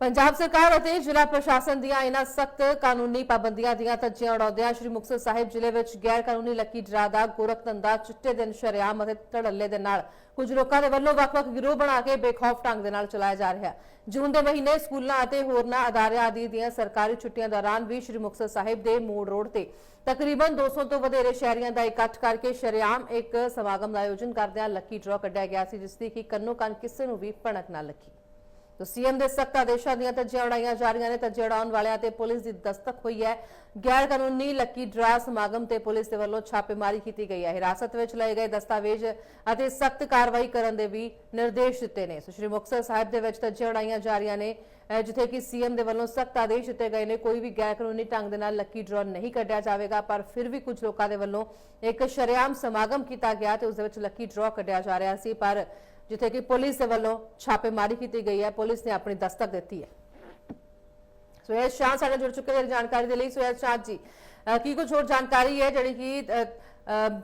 ਪੰਜਾਬ ਸਰਕਾਰ ਅਤੇ ਜ਼ਿਲ੍ਹਾ ਪ੍ਰਸ਼ਾਸਨ ਦੀਆਂ ਇਹਨਾਂ ਸਖਤ ਕਾਨੂੰਨੀ ਪਾਬੰਦੀਆਂ ਦੀਆਂ ਧੱਜੀਆਂ ਉਡਾਉਂਦਿਆਂ ਸ਼੍ਰੀ ਮੁਕਤਸਰ ਸਾਹਿਬ ਜ਼ਿਲ੍ਹੇ ਵਿੱਚ ਗੈਰ ਕਾਨੂੰਨੀ ਲੱਕੀ ਡਰਾ ਦਾ ਗੋਰਖ ਧੰਦਾ ਚਿੱਟੇ ਦਿਨ ਸ਼ਰੇਆਮ ਅਤੇ ਧੜੱਲੇ ਦੇ ਨਾਲ ਕੁਝ ਲੋਕਾਂ ਦੇ ਵੱਲੋਂ ਵੱਖ-ਵੱਖ ਗਿਰੋਹ ਬਣਾ ਕੇ ਬੇਖੌਫ ਢੰਗ ਦੇ ਨਾਲ ਚਲਾਇਆ ਜਾ ਰਿਹਾ ਹੈ। ਜੂਨ ਦੇ ਮਹੀਨੇ ਸਕੂਲਾਂ ਅਤੇ ਹੋਰਨਾਂ ਅਦਾਰਿਆਂ ਆਦਿ ਦੀਆਂ ਸਰਕਾਰੀ ਛੁੱਟੀਆਂ ਦੌਰਾਨ ਵੀ ਸ਼੍ਰੀ ਮੁਕਤਸਰ ਸਾਹਿਬ ਦੇ ਮੋੜ ਰੋਡ ਤੇ ਤਕਰੀਬਨ 200 ਤੋਂ ਵਧੇਰੇ ਸ਼ਹਿਰੀਆਂ ਦਾ ਇਕੱਠ ਕਰਕੇ ਸ਼ਰੇਆਮ ਇੱਕ ਸਮਾਗਮ ਦਾ ਆਯੋਜਨ ਕਰਦਿਆਂ ਲੱਕੀ ਡਰਾ ਕੱਢਿਆ ਗਿਆ ਸੀ, ਜਿਸ ਦੀ ਕਿ ਕੰਨੋ ਕੰਨ ਕਿਸੇ ਨੂੰ ਵੀ ਭਣਕ ਨਾ ਲੱਗੀ। ਤੋ ਸੀਐਮ ਦੇ ਸਖਤ ਆਦੇਸ਼ਾਂ ਦੀਆਂ ਧੱਜੀਆਂ ਉਡਾਈਆਂ ਜਾ ਰਹੀਆਂ ਨੇ ਧੱਜੇ ਉਡਾਉਣ ਵਾਲਿਆਂ ਤੇ ਪੁਲਿਸ ਦੀ ਦਸਤਕ ਹੋਈ ਹੈ। ਗੈਰ ਕਾਨੂੰਨੀ ਲੱਕੀ ਡਰਾ ਸਮਾਗਮ ਤੇ ਪੁਲਿਸ ਦੇ ਵੱਲੋਂ ਛਾਪੇਮਾਰੀ ਕੀਤੀ ਗਈ ਹੈ। ਹਿਰਾਸਤ ਵਿੱਚ ਲਏ ਗਏ ਦਸਤਾਵੇਜ਼ ਅਤੇ ਸਖਤ ਕਾਰਵਾਈ ਕਰਨ ਦੇ ਵੀ ਨਿਰਦੇਸ਼ ਦਿੱਤੇ ਨੇ। ਸੋ ਸ਼੍ਰੀ ਮੁਕਤਸਰ ਸਾਹਿਬ ਦੇ ਵਿੱਚ ਧੱਜੀਆਂ ਉਡਾਈਆਂ ਜਾ ਰਹੀਆਂ ਨੇ, ਅਹ ਜਿੱਥੇ ਕਿ ਸੀਐਮ ਦੇ ਵੱਲੋਂ ਸਖਤ ਆਦੇਸ਼ ਦਿੱਤੇ ਗਏ ਨੇ। ਕੋਈ ਵੀ ਗੈਰ ਕਾਨੂੰਨੀ ਢੰਗ ਦੇ ਨਾਲ ਲੱਕੀ ਡਰਾ ਨਹੀਂ ਕੱਢਿਆ ਜਾਵੇਗਾ, ਪਰ ਫਿਰ ਵੀ ਕੁਝ ਲੋਕਾਂ ਦੇ ਵੱਲੋਂ ਇੱਕ ਸ਼ਰੇਆਮ ਸਮਾਗਮ ਕੀਤਾ ਗਿਆ ਤੇ ਉਸ ਦੇ ਵਿੱਚ ਲੱਕੀ ਡਰਾ ਕੱਢਿਆ ਜਾ ਰਿਹਾ ਸੀ। ਪਰ ਜਿੱਥੇ ਕਿ ਪੁਲਿਸ ਦੇ ਵੱਲੋਂ ਛਾਪੇਮਾਰੀ ਕੀਤੀ ਗਈ ਹੈ ਪੁਲਿਸ ਨੇ ਆਪਣੀ ਦਸਤਕ ਦਿੱਤੀ ਹੈ। ਸੁਹੇਲ ਸ਼ਾਹ ਸਾਡੇ ਜੁੜ ਚੁੱਕੇ ਨੇ ਜਾਣਕਾਰੀ ਦੇ ਲਈ। ਸੁਹੇਲ ਸ਼ਾਹ ਜੀ ਕੀ ਕੁਝ ਹੋਰ ਜਾਣਕਾਰੀ ਹੈ ਜਿਹੜੀ ਕਿ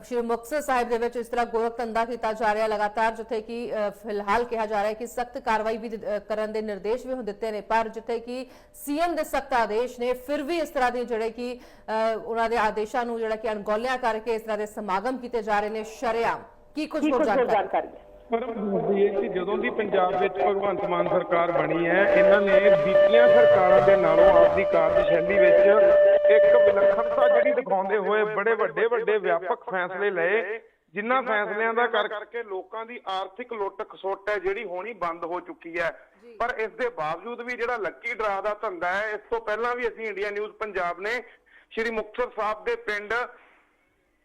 ਸ਼੍ਰੀ ਮੁਕਤਸਰ ਸਾਹਿਬ ਦੇ ਵਿੱਚ ਇਸ ਤਰ੍ਹਾਂ ਗੋਰਖ ਧੰਦਾ ਕੀਤਾ ਜਾ ਰਿਹਾ ਲਗਾਤਾਰ ਜਿੱਥੇ ਕਿ ਫਿਲਹਾਲ ਕਿਹਾ ਜਾ ਰਿਹਾ ਹੈ ਕਿ ਸਖਤ ਕਾਰਵਾਈ ਵੀ ਕਰਨ ਦੇ ਨਿਰਦੇਸ਼ ਵੀ ਹੁਣ ਦਿੱਤੇ ਨੇ ਪਰ ਜਿੱਥੇ ਕਿ ਸੀਐਮ ਦੇ ਸਖਤ ਆਦੇਸ਼ ਨੇ ਫਿਰ ਵੀ ਇਸ ਤਰ੍ਹਾਂ ਦੇ ਜਿਹੜੇ ਕਿ ਉਹਨਾਂ ਦੇ ਆਦੇਸ਼ਾਂ ਨੂੰ ਜਿਹੜਾ ਕਿ ਅਣਗੌਲਿਆ ਕਰਕੇ ਇਸ ਤਰ੍ਹਾਂ ਦੇ ਸਮਾਗਮ ਕੀਤੇ ਜਾ ਰਹੇ ਨੇ ਸ਼ਰੇਆਮ। ਕੀ ਕੁਝ ਹੋਰ ਜਾਣਕਾਰੀ? ਜਾਣਕਾਰੀ ਹੈ ਪਰ ਦੱਸਦੀ ਹੈ ਕਿ ਜਦੋਂ ਦੀ ਪੰਜਾਬ ਵਿੱਚ ਭਗਵੰਤ ਮਾਨ ਸਰਕਾਰ ਬਣੀ ਹੈ ਇਹਨਾਂ ਨੇ ਬੀਤੀਆਂ ਸਰਕਾਰਾਂ ਦੇ ਨਾਲੋਂ ਆਪਦੀ ਕਾਰਜਸ਼ੈਲੀ ਵਿੱਚ ਇੱਕ ਵਿਲੱਖਣਤਾ ਜਿਹੜੀ ਦਿਖਾਉਂਦੇ ਹੋਏ ਬੜੇ ਵੱਡੇ ਵੱਡੇ ਵਿਆਪਕ ਫੈਸਲੇ ਲਏ ਜਿਨ੍ਹਾਂ ਫੈਸਲਿਆਂ ਦਾ ਕਰ ਕਰਕੇ ਲੋਕਾਂ ਦੀ ਆਰਥਿਕ ਲੁੱਟ ਖਸੁੱਟ ਹੈ ਜਿਹੜੀ ਹੋਣੀ ਬੰਦ ਹੋ ਚੁੱਕੀ ਹੈ। ਪਰ ਇਸ ਦੇ ਬਾਵਜੂਦ ਵੀ ਜਿਹੜਾ ਲੱਕੀ ਡਰਾ ਦਾ ਧੰਦਾ ਹੈ ਇਸ ਤੋਂ ਪਹਿਲਾਂ ਵੀ ਅਸੀਂ ਇੰਡੀਆ ਨਿਊਜ਼ ਪੰਜਾਬ ਨੇ ਸ਼੍ਰੀ ਮੁਕਤਸਰ ਸਾਹਿਬ ਦੇ ਪਿੰਡ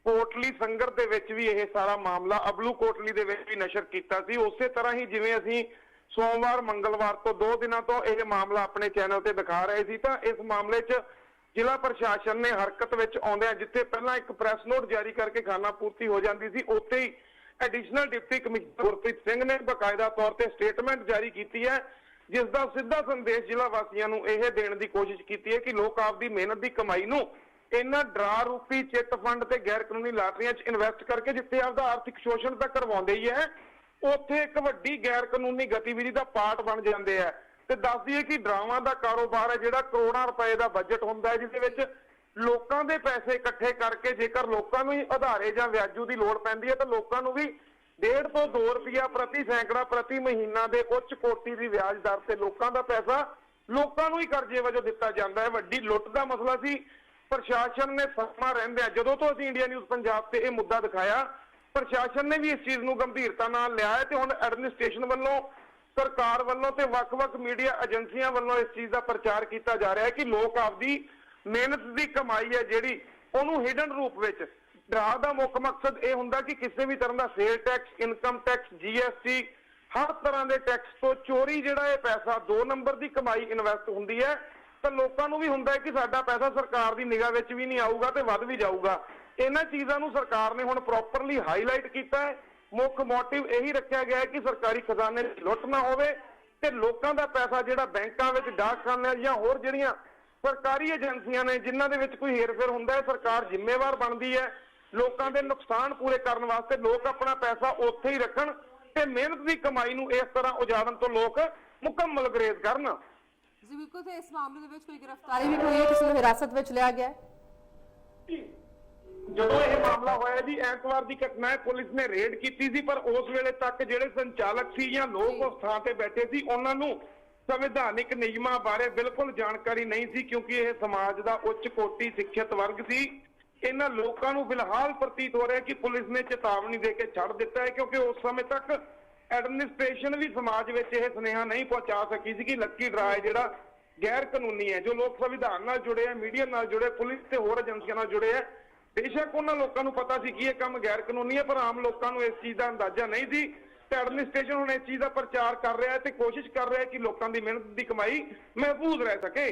ਕੋਟਲੀ ਸੰਗਤ ਦੇ ਵਿੱਚ ਵੀ ਇਹ ਸਾਰਾ ਮਾਮਲਾ ਅਬਲੂ ਕੋਟਲੀ ਦੇ ਵਿੱਚ ਵੀ ਨਸ਼ਰ ਕੀਤਾ ਸੀ। ਉਸੇ ਤਰ੍ਹਾਂ ਹੀ ਜਿਵੇਂ ਅਸੀਂ ਸੋਮਵਾਰ, ਮੰਗਲਵਾਰ ਤੋਂ ਦੋ ਦਿਨਾਂ ਤੋਂ ਇਹ ਮਾਮਲਾ ਆਪਣੇ ਚੈਨਲ ਤੇ ਦਿਖਾ ਰਹੇ ਸੀ, ਤਾਂ ਇਸ ਮਾਮਲੇ 'ਚ ਜ਼ਿਲ੍ਹਾ ਪ੍ਰਸ਼ਾਸਨ ਨੇ ਹਰਕਤ ਵਿੱਚ ਆਉਂਦਿਆਂ ਜਿੱਥੇ ਪਹਿਲਾਂ ਇੱਕ ਪ੍ਰੈਸ ਨੋਟ ਜਾਰੀ ਕਰਕੇ ਖਾਨਾ ਪੂਰਤੀ ਹੋ ਜਾਂਦੀ ਸੀ, ਉੱਥੇ ਹੀ additional deputy commissioner Gurpreet Singh ਨੇ ਬਕਾਇਦਾ ਤੌਰ ਤੇ ਸਟੇਟਮੈਂਟ ਜਾਰੀ ਕੀਤੀ ਹੈ, ਜਿਸ ਦਾ ਸਿੱਧਾ ਸੰਦੇਸ਼ ਜ਼ਿਲ੍ਹਾ ਵਾਸੀਆਂ ਨੂੰ ਇਹ ਦੇਣ ਦੀ ਕੋਸ਼ਿਸ਼ ਕੀਤੀ ਹੈ ਕਿ ਲੋਕ ਆਪਦੀ ਮਿਹਨਤ ਦੀ ਕਮਾਈ ਨੂੰ ਇਹਨਾਂ ਡਰਾ ਰੂਪੀ ਚਿੱਟ ਫੰਡ ਤੇ ਗੈਰ ਕਾਨੂੰਨੀ ਲਾਟਰੀਆਂ 'ਚ ਇਨਵੈਸਟ ਕਰਕੇ ਜਿੱਥੇ ਆਪਦਾ ਆਰਥਿਕ ਸ਼ੋਸ਼ਣ ਤਾਂ ਕਰਵਾਉਂਦੇ ਹੀ ਹੈ, ਉੱਥੇ ਇੱਕ ਵੱਡੀ ਗੈਰ ਕਾਨੂੰਨੀ ਗਤੀਵਿਧੀ ਦਾ ਪਾਰਟ ਬਣ ਜਾਂਦੇ ਆ। ਤੇ ਦੱਸ ਦਈਏ ਕਿ ਡਰਾਵਾਂ ਦਾ ਕਾਰੋਬਾਰ ਹੈ ਜਿਹੜਾ ਕਰੋੜਾਂ ਰੁਪਏ ਦਾ ਬਜਟ ਹੁੰਦਾ ਹੈ ਜਿਹਦੇ ਵਿੱਚ ਲੋਕਾਂ ਦੇ ਪੈਸੇ ਇਕੱਠੇ ਕਰਕੇ ਜੇਕਰ ਲੋਕਾਂ ਨੂੰ ਹੀ ਆਧਾਰੇ ਜਾਂ ਵਿਆਜੂ ਦੀ ਲੋੜ ਪੈਂਦੀ ਹੈ, ਤਾਂ ਲੋਕਾਂ ਨੂੰ ਵੀ 1.5 ਤੋਂ 2 ਰੁਪਿਆ ਪ੍ਰਤੀ ਸੈਂਕੜਾ ਪ੍ਰਤੀ ਮਹੀਨਾ ਦੇ ਉੱਚ ਕੋਟੀ ਦੀ ਵਿਆਜ ਦਰ ਤੇ ਲੋਕਾਂ ਦਾ ਪੈਸਾ ਲੋਕਾਂ ਨੂੰ ਹੀ ਕਰਜ਼ੇ ਵਜੋਂ ਦਿੱਤਾ ਜਾਂਦਾ ਹੈ। ਵੱਡੀ ਲੁੱਟ ਦਾ ਮਸਲਾ ਸੀ। ਪ੍ਰਸ਼ਾਸਨ ਨੇ ਸਮਾਂ ਰਹਿੰਦਿਆਂ ਜਦੋਂ ਤੋਂ ਅਸੀਂ ਇੰਡੀਆ ਨਿਊਜ਼ ਪੰਜਾਬ ਤੇ ਇਹ ਮੁੱਦਾ ਦਿਖਾਇਆ, ਪ੍ਰਸ਼ਾਸਨ ਨੇ ਵੀ ਇਸ ਚੀਜ਼ ਨੂੰ ਗੰਭੀਰਤਾ ਨਾਲ ਲਿਆ ਹੈ ਤੇ ਹੁਣ ਐਡਮਿਨਿਸਟ੍ਰੇਸ਼ਨ ਵੱਲੋਂ, ਸਰਕਾਰ ਵੱਲੋਂ ਤੇ ਵੱਖ-ਵੱਖ ਮੀਡੀਆ ਏਜੰਸੀਆਂ ਵੱਲੋਂ ਇਸ ਚੀਜ਼ ਦਾ ਪ੍ਰਚਾਰ ਕੀਤਾ ਜਾ ਰਿਹਾ ਹੈ ਕਿ ਲੋਕ ਆਪਦੀ ਮਿਹਨਤ ਦੀ ਕਮਾਈ ਹੈ ਜਿਹੜੀ ਉਹਨੂੰ ਹਿਡਨ ਰੂਪ ਵਿੱਚ। ਡਰਾ ਦਾ ਮੁੱਖ ਮਕਸਦ ਇਹ ਹੁੰਦਾ ਕਿ ਕਿਸੇ ਵੀ ਤਰ੍ਹਾਂ ਦਾ sale tax income tax GST ਹਰ ਤਰ੍ਹਾਂ ਦੇ ਟੈਕਸ ਤੋਂ ਚੋਰੀ ਜਿਹੜਾ ਇਹ ਪੈਸਾ 2 ਨੰਬਰ ਦੀ ਕਮਾਈ ਇਨਵੈਸਟ ਹੁੰਦੀ ਹੈ ਤਾਂ ਲੋਕਾਂ ਨੂੰ ਵੀ ਹੁੰਦਾ ਹੈ ਕਿ ਸਾਡਾ ਪੈਸਾ ਸਰਕਾਰ ਦੀ ਨਿਗਾਹ ਵਿੱਚ ਵੀ ਨਹੀਂ ਆਊਗਾ ਤੇ ਵੱਧ ਵੀ ਜਾਊਗਾ। ਇਹਨਾਂ ਚੀਜ਼ਾਂ ਨੂੰ ਸਰਕਾਰ ਨੇ ਹੁਣ ਪ੍ਰੋਪਰਲੀ ਹਾਈਲਾਈਟ ਕੀਤਾ ਹੈ। ਮੁੱਖ ਮੋਟਿਵ ਇਹੀ ਰੱਖਿਆ ਗਿਆ ਹੈ ਕਿ ਸਰਕਾਰੀ ਖਜ਼ਾਨੇ ਦੀ ਲੁੱਟ ਨਾ ਹੋਵੇ ਤੇ ਲੋਕਾਂ ਦਾ ਪੈਸਾ ਜਿਹੜਾ ਬੈਂਕਾਂ ਵਿੱਚ, ਡਾਕਖਾਨਿਆਂ ਜਾਂ ਹੋਰ ਜਿਹੜੀਆਂ ਸਰਕਾਰੀ ਏਜੰਸੀਆਂ ਨੇ, ਜਿਨ੍ਹਾਂ ਦੇ ਵਿੱਚ ਕੋਈ ਹੇਰਫੇਰ ਹੁੰਦਾ ਹੈ, ਸਰਕਾਰ ਜ਼ਿੰਮੇਵਾਰ ਬਣਦੀ ਹੈ। ਲੋਕਾਂ ਦੇ ਨੁਕਸਾਨ ਪੂਰੇ ਕਰਨ ਵਾਸਤੇ ਲੋਕ ਆਪਣਾ ਪੈਸਾ ਉੱਥੇ ਹੀ ਰੱਖਣ ਤੇ ਮਿਹਨਤ ਦੀ ਕਮਾਈ ਨੂੰ ਇਸ ਤਰ੍ਹਾਂ ਉਜਾੜਨ ਤੋਂ ਲੋਕ ਮੁਕੰਮਲ ਗਰੇਜ਼ ਕਰਨ। ਜੀ ਬਿਲਕੁਲ ਤੇ ਇਸ ਮਾਮਲੇ ਦੇ ਵਿੱਚ ਕੋਈ ਗ੍ਰਿਫਤਾਰੀ ਵੀ ਹੋਈ ਹੈ ਕਿਸੇ ਨੂੰ ਹਿਰਾਸਤ ਵਿੱਚ ਲਿਆ ਗਿਆ ਹੈ? ਜਦੋਂ ਇਹ ਮਾਮਲਾ ਹੋਇਆ ਜੀ ਐਤਵਾਰ ਦੀ ਘਟਨਾ ਹੈ ਪੁਲਿਸ ਨੇ ਰੇਡ ਕੀਤੀ ਸੀ ਪਰ ਉਸ ਵੇਲੇ ਤੱਕ ਜਿਹੜੇ ਸੰਚਾਲਕ ਸੀ ਜਾਂ ਲੋਕ ਉਸ ਥਾਂ ਤੇ ਬੈਠੇ ਸੀ ਉਹਨਾਂ ਨੂੰ ਸੰਵਿਧਾਨਿਕ ਨਿਯਮਾਂ ਬਾਰੇ ਬਿਲਕੁਲ ਜਾਣਕਾਰੀ ਨਹੀਂ ਸੀ ਕਿਉਂਕਿ ਇਹ ਸਮਾਜ ਦਾ ਉੱਚ ਕੋਟੀ ਸਿੱਖਿਅਤ ਵਰਗ ਸੀ। ਇਹਨਾਂ ਲੋਕਾਂ ਨੂੰ ਫਿਲਹਾਲ ਪ੍ਰਤੀਤ ਹੋ ਰਿਹਾ ਕਿ ਪੁਲਿਸ ਨੇ ਚੇਤਾਵਨੀ ਦੇ ਕੇ ਛੱਡ ਦਿੱਤਾ ਹੈ ਕਿਉਂਕਿ ਉਸ ਸਮੇਂ ਤੱਕ ਐਡਮਿਨਿਸਟ੍ਰੇਸ਼ਨ ਵੀ ਸਮਾਜ ਵਿੱਚ ਇਹ ਸੁਨੇਹਾ ਨਹੀਂ ਪਹੁੰਚਾ ਸਕੀ ਸੀ ਕਿ ਲੱਕੀ ਡਰਾ ਜਿਹੜਾ ਗੈਰ ਕਾਨੂੰਨੀ ਹੈ, ਜੋ ਲੋਕ ਸੰਵਿਧਾਨ ਨਾਲ ਜੁੜੇ ਆ ਮੀਡੀਆ ਨਾਲ ਜੁੜੇ ਪੁਲਿਸ ਤੇ ਹੋਰ ਏਜੰਸੀਆਂ ਨਾਲ ਜੁੜੇ ਆ ਬੇਸ਼ੱਕ ਉਹਨਾਂ ਲੋਕਾਂ ਨੂੰ ਪਤਾ ਸੀ ਕਿ ਇਹ ਕੰਮ ਗੈਰ ਕਾਨੂੰਨੀ ਹੈ, ਪਰ ਆਮ ਲੋਕਾਂ ਨੂੰ ਇਸ ਚੀਜ਼ ਦਾ ਅੰਦਾਜ਼ਾ ਨਹੀਂ ਸੀ ਤੇ ਐਡਮਿਨਿਸਟ੍ਰੇਸ਼ਨ ਹੁਣ ਇਸ ਚੀਜ਼ ਦਾ ਪ੍ਰਚਾਰ ਕਰ ਰਿਹਾ ਹੈ ਤੇ ਕੋਸ਼ਿਸ਼ ਕਰ ਰਿਹਾ ਹੈ ਕਿ ਲੋਕਾਂ ਦੀ ਮਿਹਨਤ ਦੀ ਕਮਾਈ ਮਹਿਫੂਜ਼ ਰਹਿ ਸਕੇ।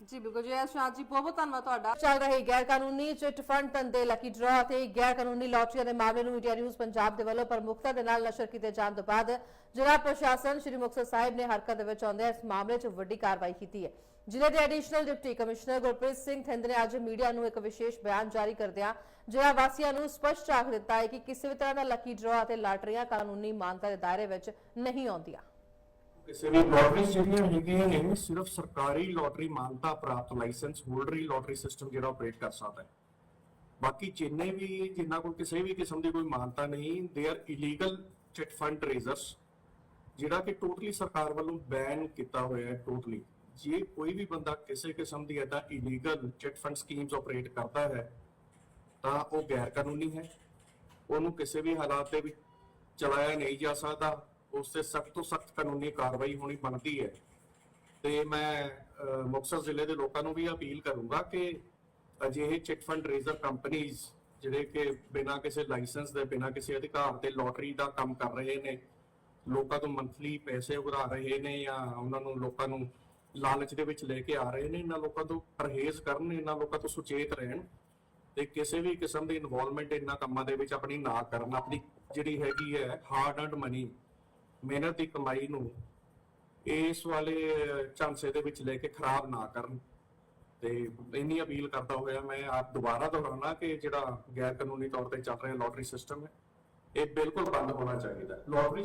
ਜੀ, ਬਿਲਕੁਲ ਜੀ ਸ਼ਾਹ ਜੀ, ਬਹੁਤ ਬਹੁਤ ਧੰਨਵਾਦ ਤੁਹਾਡਾ। ਚੱਲ ਰਹੀ ਗੈਰ ਕਾਨੂੰਨੀ ਚਿੱਟ ਫੰਡ ਧੰਦੇ ਲੱਕੀ ਡਰਾ ਤੇ ਗੈਰ ਕਾਨੂੰਨੀ ਲਾਟਰੀਆਂ ਦੇ ਮਾਮਲੇ ਨੂੰ ਇੰਡੀਆ ਨਿਊਜ਼ ਪੰਜਾਬ ਦੇ ਵੱਲੋਂ ਪ੍ਰਮੁਖਤਾ ਦੇ ਨਾਲ ਨਸ਼ਰ ਕੀਤੇ ਜਾਣ ਤੋਂ ਬਾਅਦ ਜ਼ਿਲ੍ਹਾ ਪ੍ਰਸ਼ਾਸਨ ਸ਼੍ਰੀ ਮੁਕਤਸਰ ਸਾਹਿਬ ਨੇ ਹਰਕਤ ਦੇ ਵਿੱਚ ਆਉਂਦੇ ਇਸ ਮਾਮਲੇ 'ਚ ਵੱਡੀ ਕਾਰਵਾਈ ਕੀਤੀ ਹੈ। ਜ਼ਿਲ੍ਹੇ ਦੇ additional deputy commissioner Gurpreet Singh Thind ਨੇ ਅੱਜ ਮੀਡੀਆ ਨੂੰ ਇੱਕ ਵਿਸ਼ੇਸ਼ ਬਿਆਨ ਜਾਰੀ ਕਰਦਿਆਂ ਜ਼ਿਲ੍ਹਾ ਵਾਸੀਆਂ ਨੂੰ ਸਪਸ਼ਟ ਆਖ ਦਿੱਤਾ ਹੈ ਕਿ ਕਿਸੇ ਵੀ ਤਰ੍ਹਾਂ ਦਾ ਲੱਕੀ ਡਰਾ ਅਤੇ ਲਾਟਰੀਆਂ ਕਾਨੂੰਨੀ ਮਾਨਤਾ ਦੇ ਦਾਇਰੇ ਵਿੱਚ ਨਹੀਂ ਆਉਂਦੀਆਂ। ਕਿਸੇ ਵੀ ਲੋਟਰੀਜ਼ ਜਿਹੜੀਆਂ ਹੈਗੀਆਂ ਨੇ ਸਿਰਫ ਸਰਕਾਰੀ ਲੋਟਰੀ ਮਾਨਤਾ ਪ੍ਰਾਪਤ ਲਾਇਸੈਂਸ ਹੋਲਡਰ ਲੋਟਰੀ ਸਿਸਟਮ ਜਿਹੜਾ ਆਪਰੇਟ ਕਰ ਸਕਦਾ ਹੈ। ਬਾਕੀ ਜਿੰਨੇ ਵੀ ਜਿਨ੍ਹਾਂ ਕੋਲ ਕਿਸੇ ਵੀ ਕਿਸਮ ਦੀ ਕੋਈ ਮਾਨਤਾ ਨਹੀਂ they are illegal chit fund raisers ਜਿਹੜਾ ਕਿ ਟੋਟਲੀ ਸਰਕਾਰ ਵੱਲੋਂ ਬੈਨ ਕੀਤਾ ਹੋਇਆ ਹੈ ਟੋਟਲੀ ਜੇ ਕੋਈ ਵੀ ਬੰਦਾ ਕਿਸੇ ਕਿਸਮ ਦੀ ਐਦਾ illegal chit fund schemes operate ਕਰਦਾ ਹੈ, ਤਾਂ ਉਹ ਗੈਰ ਕਾਨੂੰਨੀ ਹੈ। ਉਹਨੂੰ ਕਿਸੇ ਵੀ ਹਾਲਾਤ ਦੇ ਵਿੱਚ ਚਲਾਇਆ ਨਹੀਂ ਜਾ ਸਕਦਾ। ਉਸ ਤੇ ਸਖਤ ਤੋਂ ਸਖਤ ਕਾਨੂੰਨੀ ਕਾਰਵਾਈ ਹੋਣੀ ਬਣਦੀ ਹੈ। ਤੇ ਮੈਂ ਅਹ, ਮੁਕਤਸਰ ਜ਼ਿਲ੍ਹੇ ਦੇ ਲੋਕਾਂ ਨੂੰ ਵੀ ਅਪੀਲ ਕਰੂੰਗਾ ਕਿ ਅਜਿਹੇ ਚਿਟ ਫੰਡ ਰੇਜ਼ਰ ਕੰਪਨੀਆਂ ਜਿਹੜੇ ਕਿ ਬਿਨਾਂ ਕਿਸੇ ਲਾਇਸੈਂਸ ਦੇ ਬਿਨਾਂ ਕਿਸੇ ਅਧਿਕਾਰ ਤੇ ਲੋਟਰੀ ਦਾ ਕੰਮ ਕਰ ਰਹੇ ਨੇ ਲੋਕਾਂ ਤੋਂ ਮੰਥਲੀ ਪੈਸੇ ਉਗਰਾ ਰਹੇ ਨੇ ਜਾਂ ਉਹਨਾਂ ਨੂੰ ਲੋਕਾਂ ਨੂੰ ਲਾਲਚ ਦੇ ਵਿੱਚ ਲੈ ਕੇ ਆ ਰਹੇ ਨੇ ਇਹਨਾਂ ਲੋਕਾਂ ਤੋਂ ਪਰਹੇਜ਼ ਕਰਨ ਇਹਨਾਂ ਲੋਕਾਂ ਤੋਂ ਸੁਚੇਤ ਰਹਿਣ ਤੇ ਕਿਸੇ ਵੀ ਕਿਸਮ ਦੀ ਇਨਵੋਲਵਮੈਂਟ ਇਹਨਾਂ ਕੰਮਾਂ ਦੇ ਵਿੱਚ ਆਪਣੀ ਨਾ ਕਰਨ ਆਪਣੀ ਜਿਹੜੀ ਹੈਗੀ ਹੈ ਹਾਰਡ ਅਰਨਡ ਮਨੀ ਮਿਹਨਤ ਦੀ ਕਮਾਈ ਨੂੰ ਇਸ ਵਾਲੇ ਝਾਂਸੇ ਦੇ ਵਿੱਚ ਲੈ ਕੇ ਖਰਾਬ ਨਾ ਕਰਨ। ਤੇ ਇੰਨੀ ਅਪੀਲ ਕਰਦਾ ਹੋਇਆ ਮੈਂ ਆਪ ਦੁਬਾਰਾ ਦੁਹਰਾਉਣਾ ਕਿ ਜਿਹੜਾ ਗੈਰ ਕਾਨੂੰਨੀ ਤੌਰ ਤੇ ਚੱਲ ਰਿਹਾ ਲੋਟਰੀ ਸਿਸਟਮ ਹੈ, ਇਹ ਬਿਲਕੁਲ ਬੰਦ ਹੋਣਾ ਚਾਹੀਦਾ। ਲੋਟਰੀ